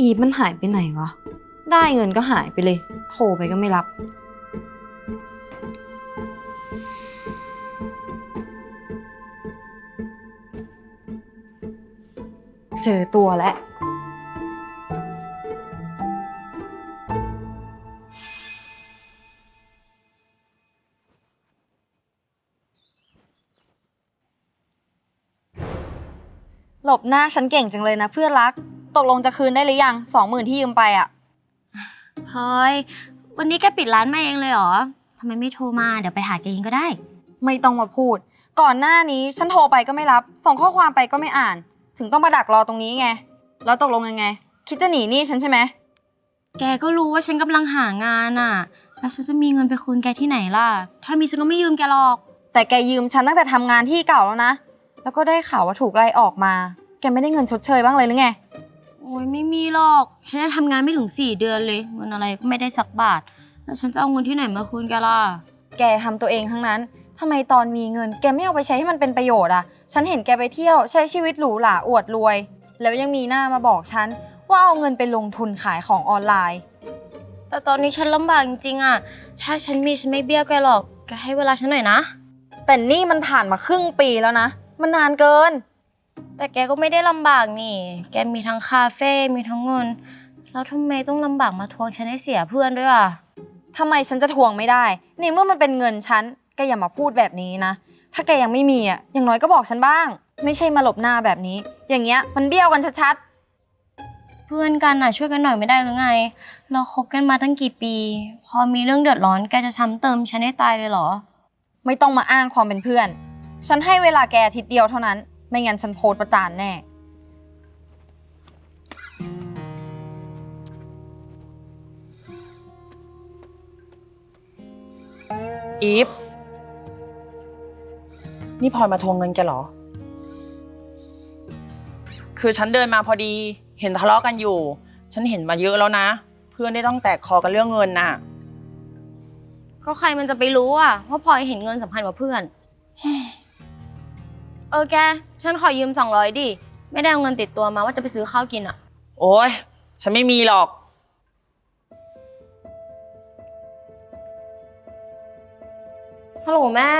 อีฟมันหายไปไหนวะ ได้เงินก็หายไปเลย โทรไปก็ไม่รับ เจอตัวแล้ว หลบหน้าฉันเก่งจังเลยนะเพื่อนรัก ตกลงจะคืนได้หรือยังสองหมื่นที่ยืมไปอะพลอยวันนี้แกปิดร้านมาเองเลยเหรอทำไมไม่โทรมา เดี๋ยวไปหาแกเองก็ได้ ไม่ต้องมาพูด ก่อนหน้านี้ฉันโทรไปก็ไม่รับ ส่งข้อความไปก็ไม่อ่าน ถึงต้องมาดักรอตรงนี้ไง แล้วตกลงยังไง คิดจะหนีหนี้ฉันใช่ไหม แกก็รู้ว่าฉันกำลังหางานอะ แล้วฉันจะมีเงินไปคืนแกที่ไหนล่ะ ถ้ามีฉันก็ไม่ยืมแกหรอก แต่แกยืมฉันตั้งแต่ทำงานที่เก่าแล้วนะ แล้วก็ได้ข่าวว่าถูกไล่ออกมา แกไม่ได้เงินชดเชยบ้างเลยหรือไงโอ้ยไม่มีหรอก ฉันยังทำงานไม่ถึงสี่เดือนเลยเงินอะไรก็ไม่ได้สักบาท แล้วฉันจะเอาเงินที่ไหนมาคืนแกล่ะ แกทำตัวเองทั้งนั้นทำไมตอนมีเงิน แกไม่เอาไปใช้ให้มันเป็นประโยชน์อะ ฉันเห็นแกไปเที่ยวใช้ชีวิตหรูหราอวดรวย แล้วยังมีหน้ามาบอกฉันว่าเอาเงินไปลงทุนขายของออนไลน์ แต่ตอนนี้ฉันลำบากจริงๆอะ ถ้าฉันมีฉันไม่เบี้ยวแกหรอก แกให้เวลาฉันหน่อยนะ แต่นี่มันผ่านมาครึ่งปีแล้วนะ มันนานเกิน แต่แกก็ไม่ได้ลำบากนี่ แกมีทั้งคาเฟ่มีทั้งเงิน แล้วทำไมต้องลำบากมาทวงฉันให้เสียเพื่อนด้วยอะ ทำไมฉันจะทวงไม่ได้ในเมื่อมันเป็นเงินฉันแกอย่ามาพูดแบบนี้นะ ถ้าแกยังไม่มีอะอย่างน้อยก็บอกฉันบ้าง ไม่ใช่มาหลบหน้าแบบนี้ อย่างเงี้ยมันเบี้ยวกันชัดเพื่อนกันอะช่วยกันหน่อยไม่ได้หรือไง เราคบกันมาตั้งกี่ปี พอมีเรื่องเดือดร้อนแกจะซ้ำเติมฉันให้ตายเลยเหรอ ๆ ไม่ต้องมาอ้างความเป็นเพื่อน ฉันให้เวลาแกอาทิตย์เดียวเท่านั้น ไม่งั้นฉันโพสต์ประจานแน่ อีฟ นี่พลอยมาทวงเงินแกเหรอ คือฉันเดินมาพอดี เห็นทะเลาะกันอยู่ ฉันเห็นมาเยอะแล้วนะ เพื่อนได้ต้องแตกคอกันเรื่องเงินน่ะ ก็ใครมันจะไปรู้อะว่าพลอยเห็นเงินสำคัญกว่าเพื่อน เออแก ฉันขอยืมสองร้อยดิ ไม่ได้เอาเงินติดตัวมาว่าจะไปซื้อข้าวกินอะ โอ้ยฉันไม่มีหรอก ฮัลโหลแม่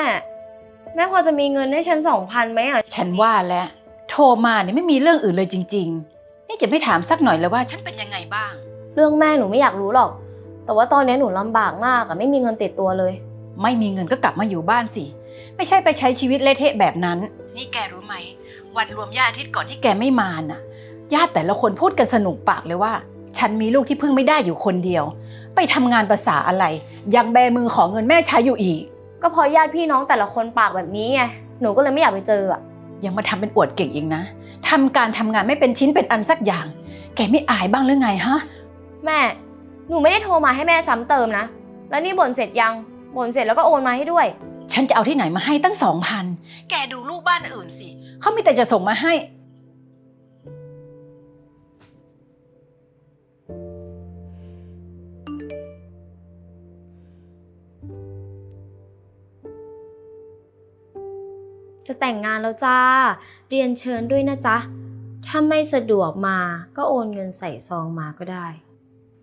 แม่พอจะมีเงินให้ฉันสองพันไหมอะฉันว่าแล้วโทรมาเนี่ยไม่มีเรื่องอื่นเลยจริง ๆ นี่จะไม่ถามสักหน่อยเลยว่าฉันเป็นยังไงบ้าง เรื่องแม่หนูไม่อยากรู้หรอก แต่ว่าตอนนี้หนูลำบากมากอะไม่มีเงินติดตัวเลย ไม่มีเงินก็กลับมาอยู่บ้านสิ ไม่ใช่ไปใช้ชีวิตเละเทะแบบนั้น นี่แกรู้ไหม วันรวมญาติอาทิตย์ก่อนที่แกไม่มาน่ะ ญาติแต่ละคนพูดกันสนุกปากเลยว่า ฉันมีลูกที่พึ่งไม่ได้อยู่คนเดียว ไปทำงานภาษาอะไร ยังแบมือขอเงินแม่ใช้อยู่อีก ก็เพราะญาติพี่น้องแต่ละคนปากแบบนี้ไงหนูก็เลยไม่อยากไปเจออะยังมาทำเป็นอวดเก่งเองนะทำการทำงานไม่เป็นชิ้นเป็นอันสักอย่าง แกไม่อายบ้างหรือไงฮะ แม่ หนูไม่ได้โทรมาให้แม่ซ้ำเติมนะ แล้วนี่บ่นเสร็จยังบ่นเสร็จแล้วก็โอนมาให้ด้วย ฉันจะเอาที่ไหนมาให้ตั้งสองพัน แกดูลูกบ้านอื่นสิ เขามีแต่จะส่งมาให้ จะแต่งงานแล้วจ้า เรียนเชิญด้วยนะจ๊ะ ถ้าไม่สะดวกมาก็โอนเงินใส่ซองมาก็ได้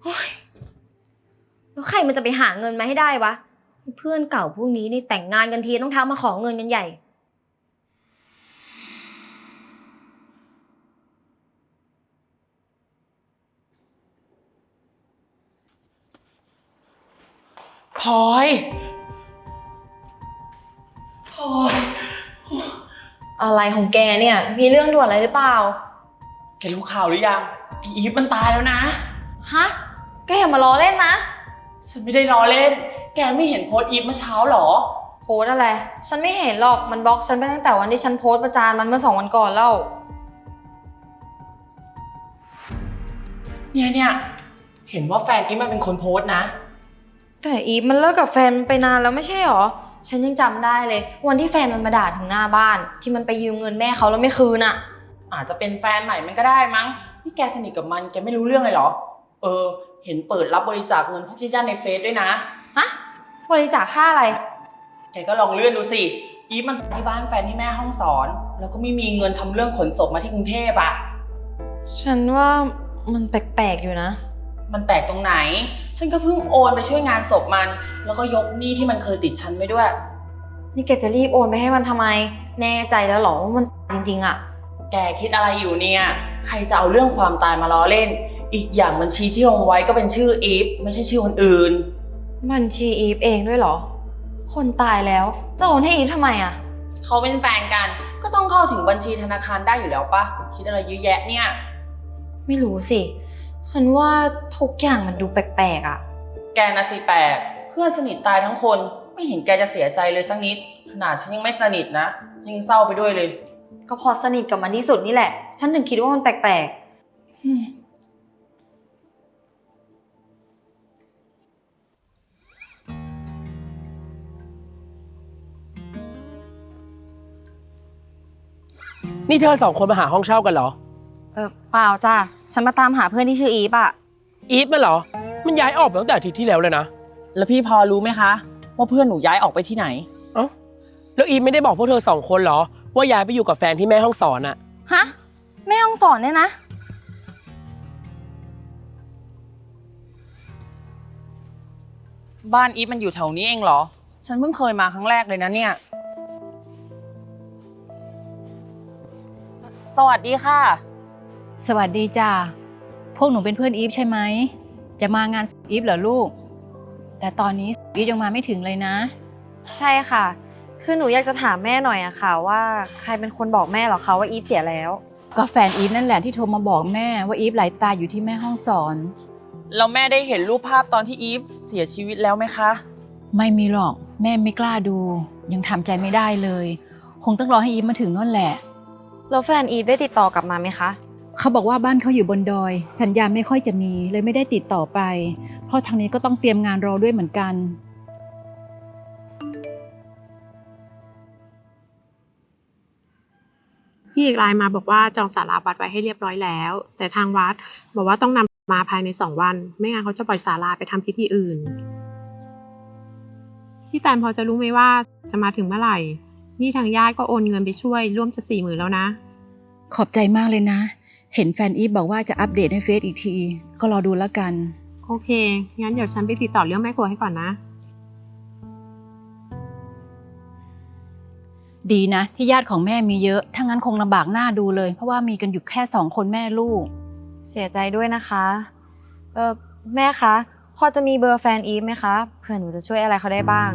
โอ๊ยแล้วใครมันจะไปหาเงินมาให้ได้วะ เพื่อนเก่าพวกนี้นี่แต่งงานกันทีต้องท้ามาขอเงินกันใหญ่ พลอย พลอย อะไรของแกเนี่ย มีเรื่องด่วนอะไรหรือเปล่า แกรู้ข่าวหรือยังไออีฟมันตายแล้วนะ ฮะ แกอย่ามาล้อเล่นนะ ฉันไม่ได้ล้อเล่น แกไม่เห็นโพสต์อีฟเมื่อเช้าเหรอ โพสต์อะไร ฉันไม่เห็นหรอก มันบล็อกฉันไปตั้งแต่วันที่ฉันโพสต์ประจานมันเมื่อสองวันก่อนแล้ว เนี่ยเนี่ยเห็นว่าแฟนอีฟมันเป็นคนโพสต์นะ แต่อีฟมันเลิกกับแฟนมันไปนานแล้วไม่ใช่หรอ ฉันยังจำได้เลย วันที่แฟนมันมาด่าถึงหน้าบ้าน ที่มันไปยืมเงินแม่เขาแล้วไม่คืนอะอาจจะเป็นแฟนใหม่มันก็ได้มั้งนี่แกสนิทกับมันแกไม่รู้เรื่องเลยเหรอ เออ เห็นเปิดรับบริจาคเงินพวกญาติๆในเฟซด้วยนะ ฮะ บริจาคค่าอะไร แกก็ลองเลื่อนดูสิ อีฟมันที่บ้านแฟนที่แม่ห้องสอน แล้วก็ไม่มีเงินทำเรื่องขนศพมาที่กรุงเทพอะ ฉันว่ามันแปลกๆอยู่นะ มันแตกตรงไหน ฉันก็เพิ่งโอนไปช่วยงานศพมัน แล้วก็ยกหนี้ที่มันเคยติดฉันไว้ด้วย นี่แกจะรีบโอนไปให้มันทำไม แน่ใจแล้วเหรอว่ามันจริง ๆอะแกคิดอะไรอยู่เนี่ย ใครจะเอาเรื่องความตายมาล้อเล่น อีกอย่างบัญชีที่ลงไว้ก็เป็นชื่ออีฟไม่ใช่ชื่อคนอื่น บัญชีอีฟเองด้วยเหรอ คนตายแล้วจะโอนให้อีฟทำไมอะเขาเป็นแฟนกัน ก็ต้องเข้าถึงบัญชีธนาคารได้อยู่แล้วปะคิดอะไรเยอะแยะเนี่ย ไม่รู้สิ ฉันว่าทุกอย่างมันดูแปลกๆอะแกนะสิแปลกเพื่อนสนิทตายทั้งคน ไม่เห็นแกจะเสียใจเลยสักนิด ขนาดฉันยังไม่สนิทนะฉันยังเศร้าไปด้วยเลย ก็เพอสนิทกับมันที่สุดนี่แหละ ฉันถึงคิดว่ามันแปลกๆ นี่เธอสองคนมาหาห้องเช่ากันเหรอ เออเปล่าจ้ะฉันมาตามหาเพื่อนที่ชื่ออีฟอะอีฟมันเหรอ มันย้ายออกไปตั้งแต่อาทิตย์ที่แล้วเลยนะ แล้วพี่พอรู้ไหมคะ ว่าเพื่อนหนูย้ายออกไปที่ไหน เอ้าแล้วอีฟไม่ได้บอกพวกเธอสองคนเหรอ ว่าย้ายไปอยู่กับแฟนที่แม่ห้องสอนอะฮะแม่ห้องสอนเนี่ยนะ บ้านอีฟมันอยู่แถวนี้เองเหรอ ฉันเพิ่งเคยมาครั้งแรกเลยนะเนี่ย สวัสดีค่ะ สวัสดีจ้าพวกหนูเป็นเพื่อนอีฟใช่ไหม จะมางานอีฟเหรอลูก แต่ตอนนี้อีฟยังมาไม่ถึงเลยนะ ใช่ค่ะ คือหนูอยากจะถามแม่หน่อยอะค่ะ ว่าใครเป็นคนบอกแม่เหรอคะว่าอีฟเสียแล้ว ก็แฟนอีฟนั่นแหละที่โทรมาบอกแม่ว่าอีฟไหลตายอยู่ที่แม่ห้องสอน แล้วแม่ได้เห็นรูปภาพตอนที่อีฟเสียชีวิตแล้วไหมคะ ไม่มีหรอก แม่ไม่กล้าดู ยังทำใจไม่ได้เลย คงต้องรอให้อีฟมาถึงนั่นแหละ แล้วแฟนอีฟได้ติดต่อกลับมาไหมคะ เขาบอกว่าบ้านเขาอยู่บนดอย สัญญาณไม่ค่อยจะมีเลยไม่ได้ติดต่อไป เพราะทางนี้ก็ต้องเตรียมงานรอด้วยเหมือนกัน พี่อีกไลน์มาบอกว่าจองสาราวัดไว้ให้เรียบร้อยแล้ว แต่ทางวัดบอกว่าต้องนำมาภายในสองวัน ไม่งั้นเขาจะปล่อยสาราไปทำพิธีอื่น พี่แตนพอจะรู้ไหมว่าจะมาถึงเมื่อไหร่ นี่ทางญาติก็โอนเงินไปช่วยร่วมจะสี่หมื่นแล้วนะ ขอบใจมากเลยนะ เห็นแฟนอีฟบอกว่าจะอัปเดตในเฟซอีกที ก็รอดูแล้วกัน โอเค งั้นเดี๋ยวฉันไปติดต่อเรื่องแม่ครัวให้ก่อนนะ ดีนะ ที่ญาติของแม่มีเยอะถ้างั้นคงลำบากหน้าดูเลย เพราะว่ามีกันอยู่แค่สองคนแม่ลูก เสียใจด้วยนะคะ เออแม่คะ พอจะมีเบอร์แฟนอีฟไหมคะเพื่อหนูจะช่วยอะไรเขาได้บ้าง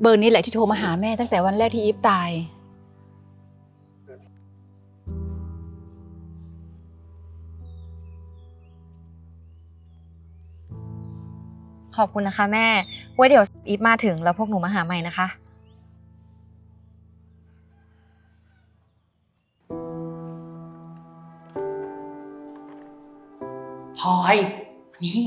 เบอร์นี้แหละที่โทรมาหาแม่ตั้งแต่วันแรกที่อีฟตาย ขอบคุณนะคะแม่ไว้เดี๋ยวอีฟมาถึงแล้วพวกหนูมาหาใหม่นะคะ พลอย นี่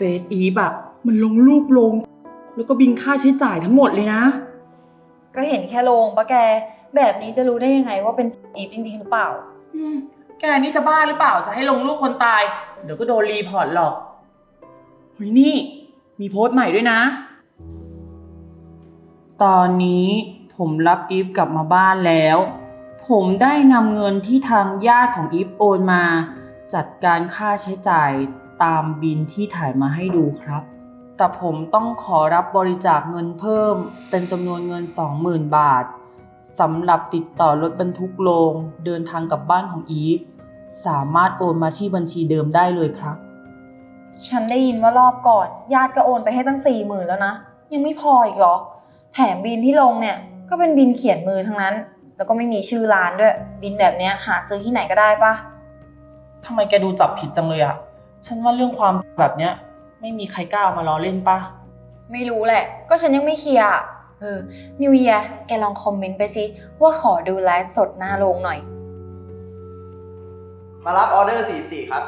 ฟซอีฟอะมันลงรูปลง แล้วก็บินค่าใช้จ่ายทั้งหมดเลยนะ ก็เห็นแค่โลงปะแก แบบนี้จะรู้ได้ยังไงว่าเป็นอีฟจริงๆหรือเปล่า อืมแกนี่จะบ้าหรือเปล่าจะให้ลงรูปคนตาย เดี๋ยวก็โดนรีพอร์ตหรอกเฮ้ยนี่ มีโพสต์ใหม่ด้วยนะ ตอนนี้ผมรับอีฟกลับมาบ้านแล้ว ผมได้นำเงินที่ทางญาติของอีฟโอนมา จัดการค่าใช้จ่าย ตามบินที่ถ่ายมาให้ดูครับ แต่ผมต้องขอรับบริจาคเงินเพิ่ม เป็นจำนวนเงิน 20,000 บาทสำหรับติดต่อรถบรรทุกโลง เดินทางกลับบ้านของอีฟ สามารถโอนมาที่บัญชีเดิมได้เลยครับ ฉันได้ยินว่ารอบก่อน ญาติก็โอนไปให้ตั้งสี่หมื่นแล้วนะ ยังไม่พออีกเหรอ แถมบินที่ลงเนี่ย ก็เป็นบินเขียนมือทั้งนั้น แล้วก็ไม่มีชื่อร้านด้วย บินแบบเนี้ยหาซื้อที่ไหนก็ได้ปะทำไมแกดูจับผิดจังเลยอะ ฉันว่าเรื่องความแบบเนี้ย ไม่มีใครกล้าเอามาล้อเล่นปะไม่รู้แหละ ก็ฉันยังไม่เคลียร์อะเออ นิวเยียแกลองคอมเมนต์ไปสิ ว่าขอดูไลฟ์สดหน้าโรงหน่อย มารับออเดอร์ 44 ครับ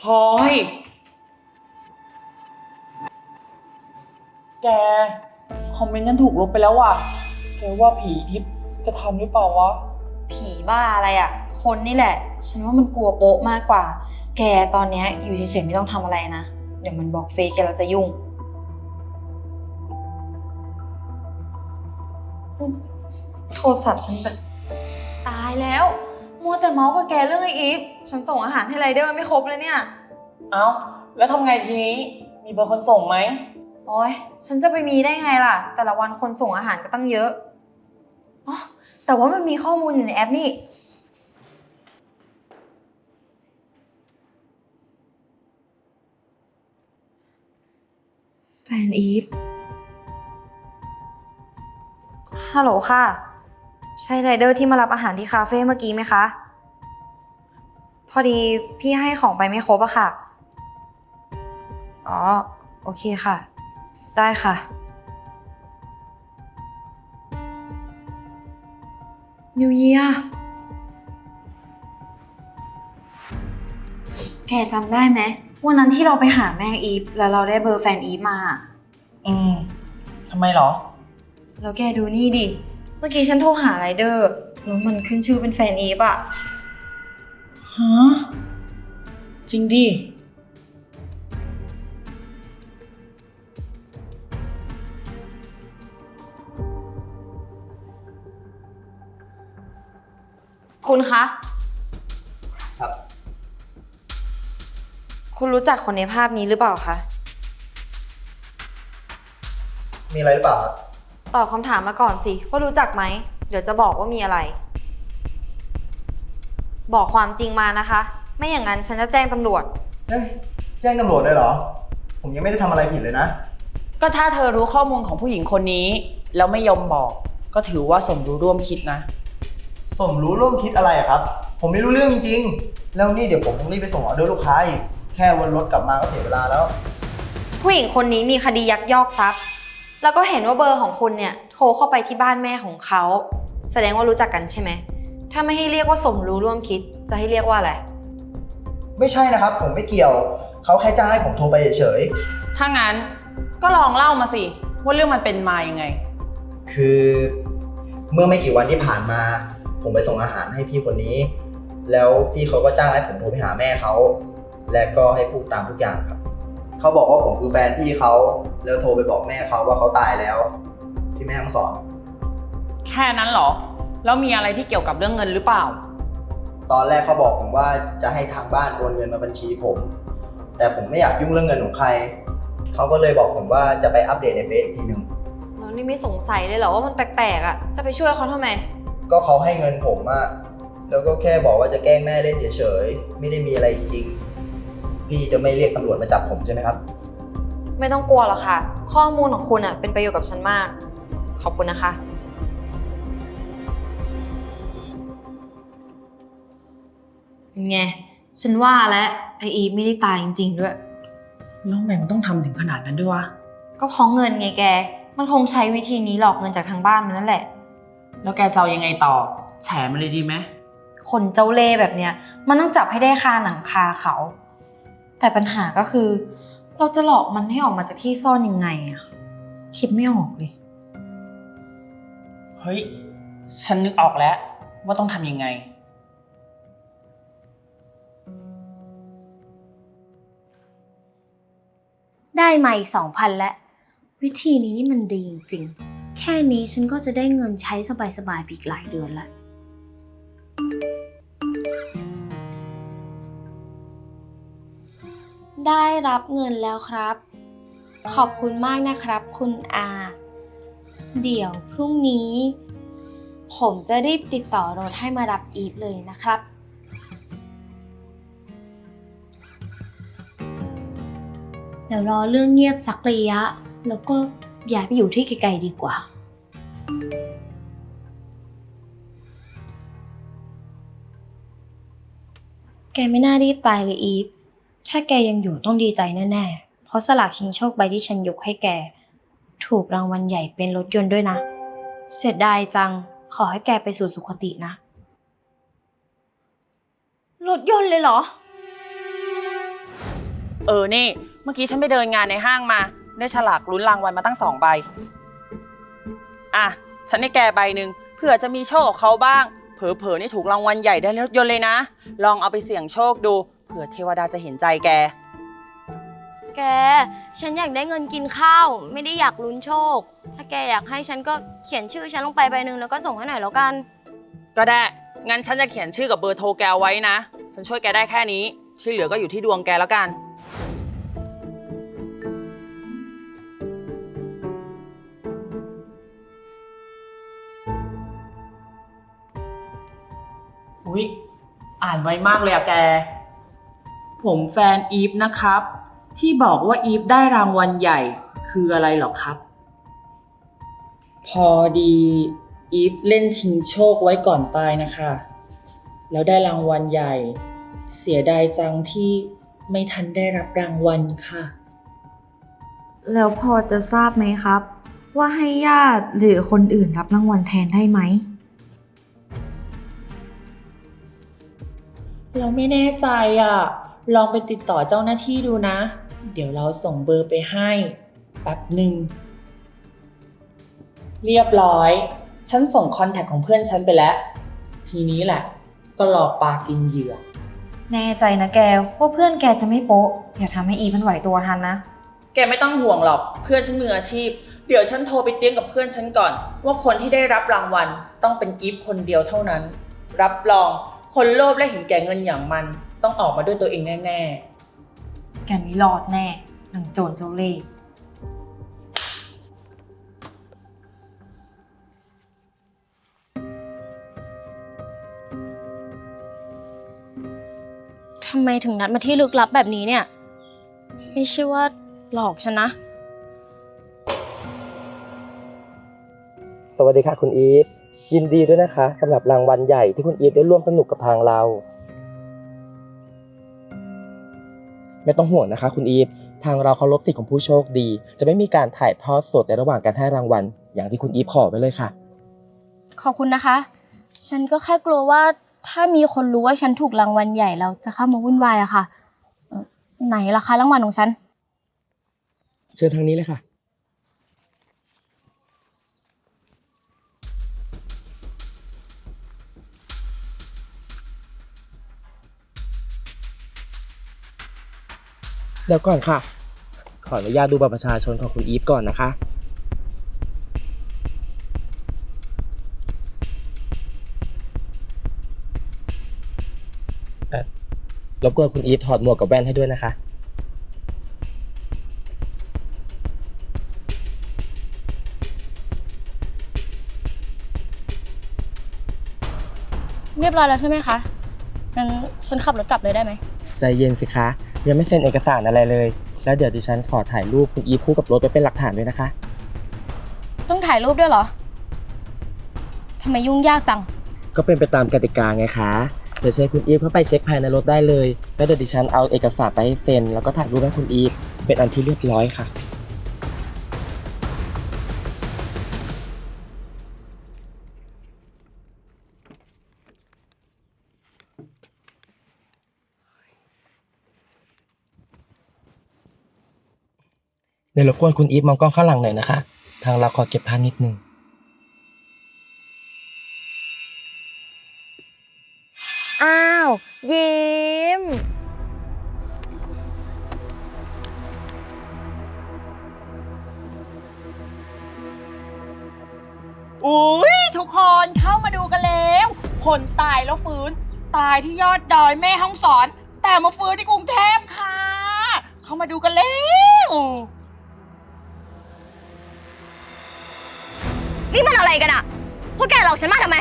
พลอย แก คอมเมนต์นั้นถูกลบไปแล้วว่ะ แกว่าผีทิพย์จะทำหรือเปล่าวะ ผีบ้าอะไรอะคนนี่แหละ ฉันว่ามันกลัวโป๊ะมากกว่า แกตอนเนี้ยอยู่เฉยๆไม่ต้องทำอะไรนะ เดี๋ยวมันบอกเฟยแกเราจะยุ่งอืมโทรศัพท์ฉันแบบตายแล้ว มัวแต่เมาส์กับแกเรื่องไอ้อีฟฉันส่งอาหารให้ไรเดอร์ไม่ครบเลยเนี่ย เอ้า แล้วทำไงทีนี้ มีเบอร์คนส่งไหม โอ้ยฉันจะไปมีได้ไงล่ะ แต่ละวันคนส่งอาหารก็ตั้งเยอะอ๋อแต่ว่ามันมีข้อมูลอยู่ในแอปนี่ แฟนอีฟ ฮัลโหลค่ะ ใช่ไรเดอร์ที่มารับอาหารที่คาเฟ่เมื่อกี้ไหมคะ พอดีพี่ให้ของไปไม่ครบอะค่ะ อ๋อ โอเคค่ะ ได้ค่ะ นิวเยียแกจำได้ไหมวันนั้นที่เราไปหาแม่อีฟแล้วเราได้เบอร์แฟนอีฟมา อืมทำไมเหรอ แล้วแกดูนี่ดิ เมื่อกี้ฉันโทรหาไรเดอร์แล้วมันขึ้นชื่อเป็นแฟนอีฟอะฮะ จริงดิ คุณคะ ครับ คุณรู้จักคนในภาพนี้หรือเปล่าคะ มีอะไรหรือเปล่าครับ ตอบคำถามมาก่อนสิ ว่ารู้จักไหม เดี๋ยวจะบอกว่ามีอะไร บอกความจริงมานะคะ ไม่อย่างนั้นฉันจะแจ้งตำรวจเฮ้ยแจ้งตำรวจเลยเหรอ ผมยังไม่ได้ทำอะไรผิดเลยนะ ก็ถ้าเธอรู้ข้อมูลของผู้หญิงคนนี้ แล้วไม่ยอมบอก ก็ถือว่าสมรู้ร่วมคิดนะ สมรู้ร่วมคิดอะไรอะครับ ผมไม่รู้เรื่องจริงๆแล้วนี่เดี๋ยวผมต้องรีบไปส่งออเดอร์ลูกค้าอีกแค่วนรถกลับมาก็เสียเวลาแล้ว ผู้หญิงคนนี้มีคดียักยอกทรัพย์ แล้วก็เห็นว่าเบอร์ของคุณเนี่ยโทรเข้าไปที่บ้านแม่ของเขา แสดงว่ารู้จักกันใช่ไหม ถ้าไม่ให้เรียกว่าสมรู้ร่วมคิด จะให้เรียกว่าอะไร ไม่ใช่นะครับ ผมไม่เกี่ยว เขาแค่จ้างให้ผมโทรไปเฉยถ้างั้นก็ลองเล่ามาสิ ว่าเรื่องมันเป็นมายังไง ๆคือ เมื่อไม่กี่วันที่ผ่านมา ผมไปส่งอาหารให้พี่คนนี้ แล้วพี่เขาก็จ้างให้ผมโทรไปหาแม่เขา และก็ให้พูดตามทุกอย่างครับ เขาบอกว่าผมคือแฟนพี่เขา แล้วโทรไปบอกแม่เขาว่าเขาตายแล้ว ที่แม่ห้องสอน แค่นั้นเหรอ แล้วมีอะไรที่เกี่ยวกับเรื่องเงินหรือเปล่า ตอนแรกเขาบอกผมว่าจะให้ทางบ้านโอนเงินมาบัญชีผม แต่ผมไม่อยากยุ่งเรื่องเงินของใคร เขาก็เลยบอกผมว่าจะไปอัปเดตในเฟซอีกทีหนึ่งแล้วนี่ไม่สงสัยเลยเหรอว่ามันแปลกๆอะ จะไปช่วยเขาทำไม ก็เขาให้เงินผมอะแล้วก็แค่บอกว่าจะแกล้งแม่เล่นเฉยๆ ไม่ได้มีอะไรจริง พี่จะไม่เรียกตำรวจมาจับผมใช่ไหมครับ ไม่ต้องกลัวหรอกค่ะ ข้อมูลของคุณอะเป็นประโยชน์กับฉันมาก ขอบคุณนะคะ เป็นไง ฉันว่าแล้วไออีฟไม่ได้ตายจริง ๆ ด้วยแล้วทำไมมันต้องทำถึงขนาดนั้นด้วยวะ ก็เพราะเงินไงแก มันคงใช้วิธีนี้หลอกเงินจากทางบ้านมันนั่นแหละ แล้วแกจะเอายังไงต่อ แฉมันเลยดีไหมคนเจ้าเล่ห์แบบเนี้ย มันต้องจับให้ได้คาหนังคาเขา แต่ปัญหาก็คือ เราจะหลอกมันให้ออกมาจากที่ซ่อนยังไงอะคิดไม่ออกเลย เฮ้ย ฉันนึกออกแล้ว ว่าต้องทำยังไง ได้มาอีกสองพันแล้ว วิธีนี้นี่มันดีจริงๆ แค่นี้ฉันก็จะได้เงินใช้สบายๆไปอีกหลายเดือนละ ได้รับเงินแล้วครับ ขอบคุณมากนะครับ คุณอา เดี๋ยวพรุ่งนี้ ผมจะรีบติดต่อรถให้มารับอีฟเลยนะครับ เดี๋ยวรอเรื่องเงียบสักระยะ แล้วก็ ย้ายไปอยู่ที่ไกลๆดีกว่า แกไม่น่ารีบตายเลยอีฟ ถ้าแกยังอยู่ต้องดีใจแน่ๆ เพราะสลากชิงโชคใบที่ฉันยกให้แก ถูกรางวัลใหญ่เป็นรถยนต์ด้วยนะ เสียดายจัง ขอให้แกไปสู่สุคตินะ รถยนต์เลยเหรอ เออ นี่ เมื่อกี้ฉันไปเดินงานในห้างมา ได้ฉลากลุ้นรางวัลมาตั้งสองใบ อะ ฉันให้แกใบหนึ่งเผื่อจะมีโชคกับเขาบ้าง เผลอๆนี่ถูกรางวัลใหญ่ได้รถยนต์เลยนะ ลองเอาไปเสี่ยงโชคดู เผื่อเทวดาจะเห็นใจแก แก ฉันอยากได้เงินกินข้าว ไม่ได้อยากลุ้นโชค ถ้าแกอยากให้ฉันก็เขียนชื่อฉันลงไปใบหนึ่งแล้วก็ส่งให้หน่อยแล้วกัน ก็ได้ งั้นฉันจะเขียนชื่อกับเบอร์โทรแกเอาไว้นะ ฉันช่วยแกได้แค่นี้ ที่เหลือก็อยู่ที่ดวงแกแล้วกัน ไวมากเลยอะแก ผมแฟนอีฟนะครับ ที่บอกว่าอีฟได้รางวัลใหญ่คืออะไรหรอครับ พอดีอีฟเล่นชิงโชคไว้ก่อนตายนะคะ แล้วได้รางวัลใหญ่ เสียดายจังที่ไม่ทันได้รับรางวัลค่ะ แล้วพอจะทราบไหมครับ ว่าให้ญาติหรือคนอื่นรับรางวัลแทนได้ไหม เราไม่แน่ใจอะ ลองไปติดต่อเจ้าหน้าที่ดูนะ เดี๋ยวเราส่งเบอร์ไปให้แป๊บหนึ่ง เรียบร้อย ฉันส่งคอนแทคของเพื่อนฉันไปแล้ว ทีนี้แหละ ก็รอปลากินเหยื่อ แน่ใจนะแกว่าเพื่อนแกจะไม่โป๊ะ อย่าทำให้อีฟมันไหวตัวทันนะ แกไม่ต้องห่วงหรอก เพื่อนฉันมืออาชีพ เดี๋ยวฉันโทรไปเตี้ยงกับเพื่อนฉันก่อน ว่าคนที่ได้รับรางวัลต้องเป็นอีฟคนเดียวเท่านั้น รับรอง คนโลภและเห็นแก่เงินอย่างมันต้องออกมาด้วยตัวเองแน่แกไม่รอดแน่หนังโจรเจ้าเล่ห์ทำไมถึงนัดมาที่ลึกลับแบบนี้เนี่ย ไม่ใช่ว่าหลอกฉันนะ สวัสดีค่ะคุณอีฟ ยินดีด้วยนะคะสำหรับรางวัลใหญ่ที่คุณอีฟได้ร่วมสนุกกับทางเรา ไม่ต้องห่วงนะคะ คุณอีฟทางเราเคารพสิทธิของผู้โชคดี จะไม่มีการถ่ายทอดสดในระหว่างการให้รางวัล อย่างที่คุณอีฟขอไปเลยค่ะ ขอบคุณนะคะ ฉันก็แค่กลัวว่าถ้ามีคนรู้ว่าฉันถูกรางวัลใหญ่แล้วจะเข้ามาวุ่นวายอะค่ะเอ่อไหนล่ะคะรางวัลของฉัน เชิญทางนี้เลยค่ะ เดี๋ยวก่อนค่ะ ขออนุญาตดูบัตรประชาชนของคุณอีฟก่อนนะคะเอ่อรบกวนคุณอีฟถอดหมวกกับแว่นให้ด้วยนะคะ เรียบร้อยแล้วใช่ไหมคะงั้นฉันขับรถกลับเลยได้ไหม ใจเย็นสิคะ ยังไม่เซ็นเอกสารอะไรเลย แล้วเดี๋ยวดิฉันขอถ่ายรูปคุณอีฟคู่กับรถไปเป็นหลักฐานด้วยนะคะ ต้องถ่ายรูปด้วยเหรอ ทำไมยุ่งยากจัง ก็เป็นไปตามกติกาไงคะ เดี๋ยวเชิญคุณอีฟเข้าไปเช็คภายในรถได้เลย แล้วเดี๋ยวดิฉันเอาเอกสารไปให้เซ็นแล้วก็ถ่ายรูปให้คุณอีฟเป็นอันที่เรียบร้อยค่ะ เดี๋ยวรบกวนคุณอีฟมองกล้องข้างหลังหน่อยนะคะ ทางเราขอเก็บภาพนิดนึงอ้าว ยิ้ม อุ้ยทุกคนเข้ามาดูกันแล้ว คนตายแล้วฟื้น ตายที่ยอดดอยแม่ห้องสอน แต่มาฟื้นที่กรุงเทพค่ะ เข้ามาดูกันแล้ว นี่มันอะไรกันอะพวกแกหลอกฉันมาทำไม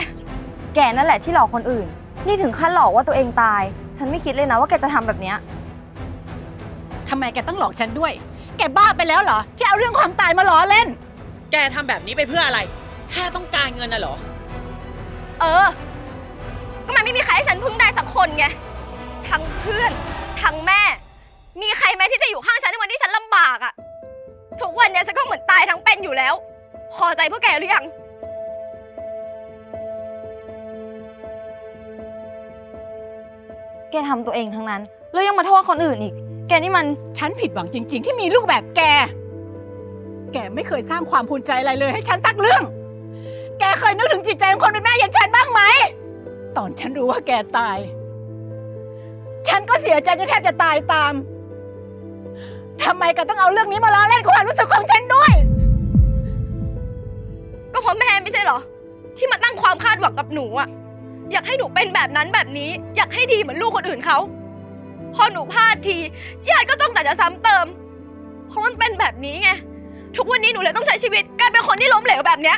แกนั่นแหละที่หลอกคนอื่น นี่ถึงขั้นหลอกว่าตัวเองตาย ฉันไม่คิดเลยนะว่าแกจะทำแบบเนี้ย ทำไมแกต้องหลอกฉันด้วย แกบ้าไปแล้วเหรอ ที่เอาเรื่องความตายมาล้อเล่น แกทำแบบนี้ไปเพื่ออะไร แค่ต้องการเงินน่ะเหรอ เออ ก็มันไม่มีใครให้ฉันพึ่งได้สักคนไง ทั้งเพื่อน ทั้งแม่ มีใครไหมที่จะอยู่ข้างฉันในวันที่ฉันลำบากอะทุกวันเนี้ยฉันก็เหมือนตายทั้งเป็นอยู่แล้ว พอใจพวกแกหรือยัง แกทำตัวเองทั้งนั้น แล้วยังมาโทษคนอื่นอีก แกนี่มัน ฉันผิดหวังจริง ๆ ที่มีลูกแบบแก แกไม่เคยสร้างความภูมิใจอะไรเลยให้ฉันสักเรื่อง แกเคยนึกถึงจิตใจของคนเป็นแม่อย่างฉันบ้างไหม ตอนฉันรู้ว่าแกตาย ฉันก็เสียใจจนแทบจะตายตาม ทำไมก็ต้องเอาเรื่องนี้มาล้อเล่นความรู้สึกของฉันด้วยก็เพราะแม่ไม่ใช่เหรอ ที่มาตั้งความคาดหวังกับหนูอะอยากให้หนูเป็นแบบนั้นแบบนี้ อยากให้ดีเหมือนลูกคนอื่นเขาพอหนูพลาดทีญาติก็ต้องแต่จะซ้ำเติม เพราะมันเป็นแบบนี้ไงทุกวันนี้หนูเลยต้องใช้ชีวิตกลายเป็นคนที่ล้มเหลวแบบเนี้ย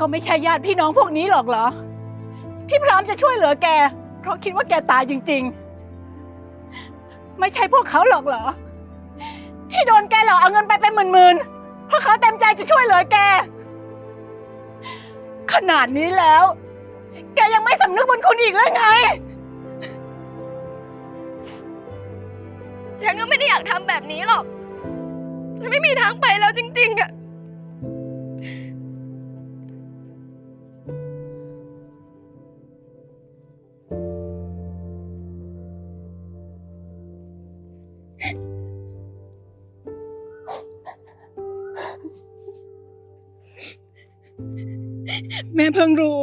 ก็ไม่ใช่ญาติพี่น้องพวกนี้หรอกเหรอ ที่พร้อมจะช่วยเหลือแก เพราะคิดว่าแกตายจริง ๆ ไม่ใช่พวกเขาหรอกเหรอ ที่โดนแกหลอกเอาเงินไปเป็นหมื่นๆเพราะเขาเต็มใจจะช่วยเหลือแก ขนาดนี้แล้ว แกยังไม่สำนึกบุญคุณอีกเลยไง ฉันก็ไม่ได้อยากทำแบบนี้หรอก ฉันไม่มีทางไปแล้วจริงๆอะ ม่เพิ่งรู้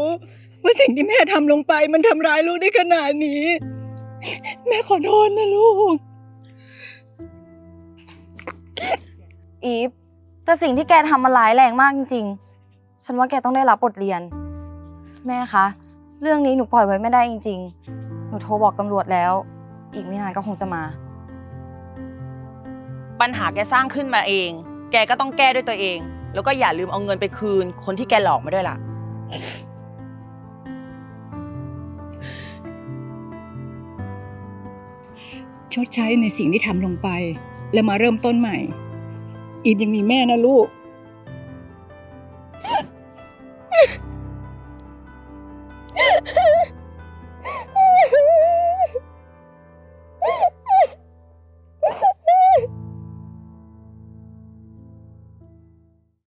ว่าสิ่งที่แม่ทำลงไป มันทำร้ายลูกได้ขนาดนี้ แม่ขอโทษนะลูก อีฟ แต่สิ่งที่แกทำมันร้ายแรงมากจริงๆ ฉันว่าแกต้องได้รับบทเรียน แม่คะ เรื่องนี้หนูปล่อยไว้ไม่ได้จริง ๆ หนูโทรบอกตำรวจแล้ว อีกไม่นานก็คงจะมา ปัญหาแกสร้างขึ้นมาเอง แกก็ต้องแก้ด้วยตัวเอง แล้วก็อย่าลืมเอาเงินไปคืน คนที่แกหลอกมาด้วยล่ะ ชดใช้ในสิ่งที่ทำลงไป แล้วมาเริ่มต้นใหม่ อีฟยังมีแม่นะลูก